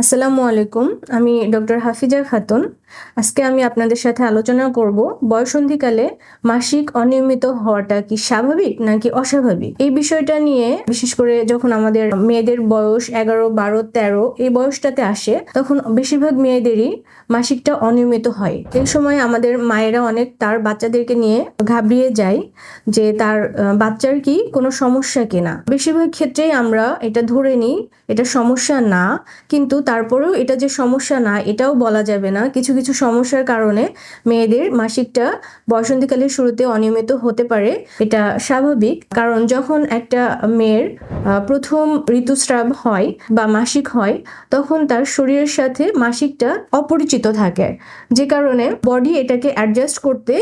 আসসালামু আলাইকুম, আমি ডক্টর হাফিজা খাতুন। আজকে আমি আপনাদের সাথে আলোচনা করব, বয়সন্ধিকালে মাসিক অনিয়মিত হওয়াটা কি স্বাভাবিক নাকি অস্বাভাবিক? এই বিষয়টা নিয়ে, বিশেষ করে যখন আমাদের মেয়েদের বয়স এগারো, বারো, তেরো এই বয়সটাতে আসে, তখন বেশিরভাগ মেয়েদেরই মাসিকটা অনিয়মিত হয়। এই সময় আমাদের মায়েরা অনেক তার বাচ্চাদেরকে নিয়ে ঘাবড়িয়ে যায় যে তার বাচ্চার কি কোনো সমস্যা কিনা। বেশিরভাগ ক্ষেত্রেই আমরা এটা ধরে নিই, এটা সমস্যা না, কিন্তু তারপরেও এটা যে সমস্যা না, এটাও বলা যাবে না। কিছু কিছু সমস্যার কারণে মেয়েদের মাসিকটা বসন্তকালের শুরুতে অনিয়মিত হতে পারে, এটা স্বাভাবিক। কারণ যখন একটা মেয়ের প্রথম ঋতুস্রাব হয় বা মাসিক হয়, তখন তার শরীরের সাথে মাসিকটা অপরিচিত থাকে। যে কারণে বডি এটাকে অ্যাডজাস্ট করতে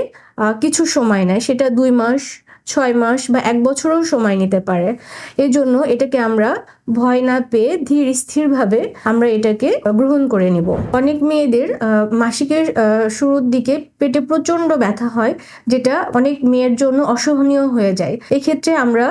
কিছু সময় নেয়। সেটা দুই মাস ছয় মাস বা এক বছরও সময় নিতে পারে। এই জন্য এটাকে আমরা ভয় না পেয়ে ধীর স্থিরভাবে আমরা এটাকে গ্রহণ করে নিব। অনেক মেয়েদের মাসিকের শুরুর দিকে পেটে প্রচণ্ড ব্যথা হয়, যেটা অনেক মেয়ের জন্য অসহনীয় হয়ে যায়। এক্ষেত্রে আমরা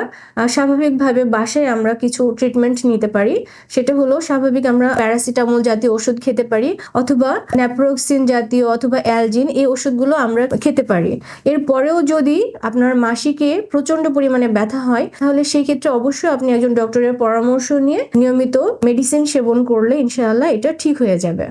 স্বাভাবিকভাবে বাসায় আমরা কিছু ট্রিটমেন্ট নিতে পারি। সেটা হলো স্বাভাবিক আমরা প্যারাসিটামল জাতীয় ওষুধ খেতে পারি, অথবা ন্যাপ্রোক্সিন জাতীয় অথবা অ্যালজিন এই ওষুধগুলো আমরা খেতে পারি। এরপরেও যদি আপনার মাসিকে প্রচণ্ড পরিমাণে ব্যথা হয়, তাহলে সেই ক্ষেত্রে অবশ্যই আপনি একজন ডক্টরের পরামর্শ নিয়ে নিয়মিত মেডিসিন সেবন করলে ইনশাআল্লাহ এটা ঠিক হয়ে যাবে।